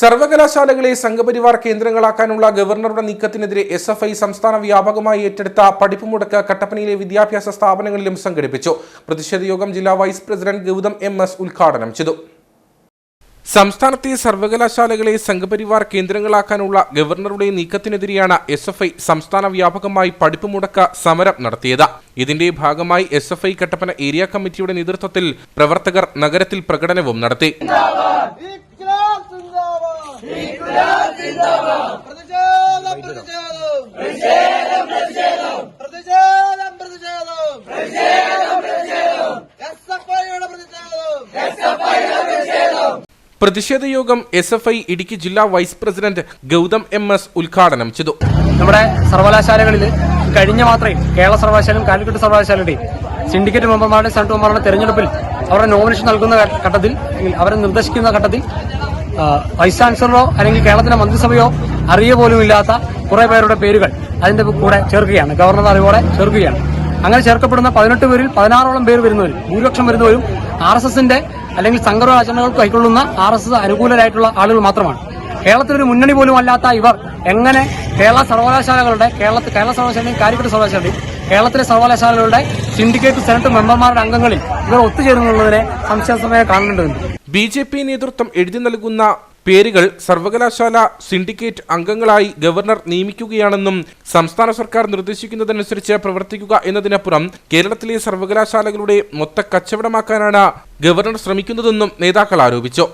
സർവകലാശാലകളെ സംഘപരിവാർ കേന്ദ്രങ്ങളാക്കാനുള്ള ഗവർണറുടെ നീക്കത്തിനെതിരെ S F I സംസ്ഥാന വ്യാപകമായി ഏറ്റെടുത്ത പഠിപ്പ് മുടക്ക് കട്ടപ്പനയിലെ വിദ്യാഭ്യാസ സ്ഥാപനങ്ങളിലും സംഘടിപ്പിച്ചു. പ്രതിഷേധ യോഗം ജില്ലാ vice president Gautham M S ഉദ്ഘാടനം ചെയ്തു. സംസ്ഥാനത്തെ സർവകലാശാലകളെ സംഘപരിവാർ കേന്ദ്രങ്ങളാക്കാനുള്ള ഗവർണറുടെ നീക്കത്തിനെതിരെയാണ് എസ് എഫ് ഐ സംസ്ഥാന വ്യാപകമായി പഠിപ്പ് മുടക്ക സമരം നടത്തിയത്. ഇതിന്റെ ഭാഗമായി S F I Kattappana area കമ്മിറ്റിയുടെ നേതൃത്വത്തിൽ പ്രവർത്തകർ നഗരത്തിൽ പ്രകടനവും നടത്തി. പ്രതിഷേധം പ്രതിഷേധം പ്രതിഷേധം പ്രതിഷേധം എഫ് ഐയുടെ പ്രതിഷേധം പ്രതിഷേധ യോഗം എസ് എഫ് ഐ ഇടുക്കി ജില്ലാ vice president Gautham M S ഉദ്ഘാടനം ചെയ്തു. നമ്മുടെ സർവകലാശാലകളിൽ കഴിഞ്ഞ മാത്രമേ കേരള സർവകലാശാലയും കാലിക്കറ്റ് സർവകലാശാലയുടെയും സിൻഡിക്കേറ്റ് മെമ്പർമാരുടെ സെനറ്റ് മെമ്പർമാരുടെ തെരഞ്ഞെടുപ്പിൽ അവരുടെ നോമിനേഷൻ നൽകുന്ന ഘട്ടത്തിൽ അവരെ നിർദ്ദേശിക്കുന്ന ഘട്ടത്തിൽ വൈസ് ചാൻസലറോ അല്ലെങ്കിൽ കേരളത്തിലെ മന്ത്രിസഭയോ അറിയ പോലും ഇല്ലാത്ത കുറെ പേരുടെ പേരുകൾ അതിന്റെ കൂടെ ചേർക്കുകയാണ്. ഗവർണർ അറിവോടെ ചേർക്കുകയാണ്. അങ്ങനെ ചേർക്കപ്പെടുന്ന പതിനെട്ട് പേരിൽ പതിനാറോളം പേര് വരുന്നവരും ഭൂരിപക്ഷം വരുന്നവരും ആർ എസ് എസിന്റെ അല്ലെങ്കിൽ സംഘടന കൈക്കൊള്ളുന്ന ആർ എസ് എസ് അനുകൂലരായിട്ടുള്ള ആളുകൾ മാത്രമാണ്. കേരളത്തിലൊരു മുന്നണി പോലും അല്ലാത്ത ഇവർ എങ്ങനെ കേരള സർവകലാശാലകളുടെ കേരളത്തിൽ കേരള സർവകലാശാലയും കാലിക്കറ്റ് സർവകലാശാലയും കേരളത്തിലെ സർവകലാശാലകളുടെ സിൻഡിക്കേറ്റ് സെനറ്റ് മെമ്പർമാരുടെ അംഗങ്ങളിൽ ഇവർ ഒത്തുചേരുന്നുള്ളതിനെ സംശയസമയം കാണേണ്ടതുണ്ട് ബി ജെ പി നേതൃത്വം എഴുതി നൽകുന്ന പേരുകൾ സർവകലാശാല സിൻഡിക്കേറ്റ് അംഗങ്ങളായി ഗവർണർ നിയമിക്കുകയാണെന്നും സംസ്ഥാന സർക്കാർ നിർദ്ദേശിക്കുന്നതനുസരിച്ച് പ്രവർത്തിക്കുക എന്നതിനപ്പുറം കേരളത്തിലെ സർവകലാശാലകളുടെ മൊത്ത കച്ചവടമാക്കാനാണ് ഗവർണർ ശ്രമിക്കുന്നതെന്നും നേതാക്കൾ ആരോപിച്ചു.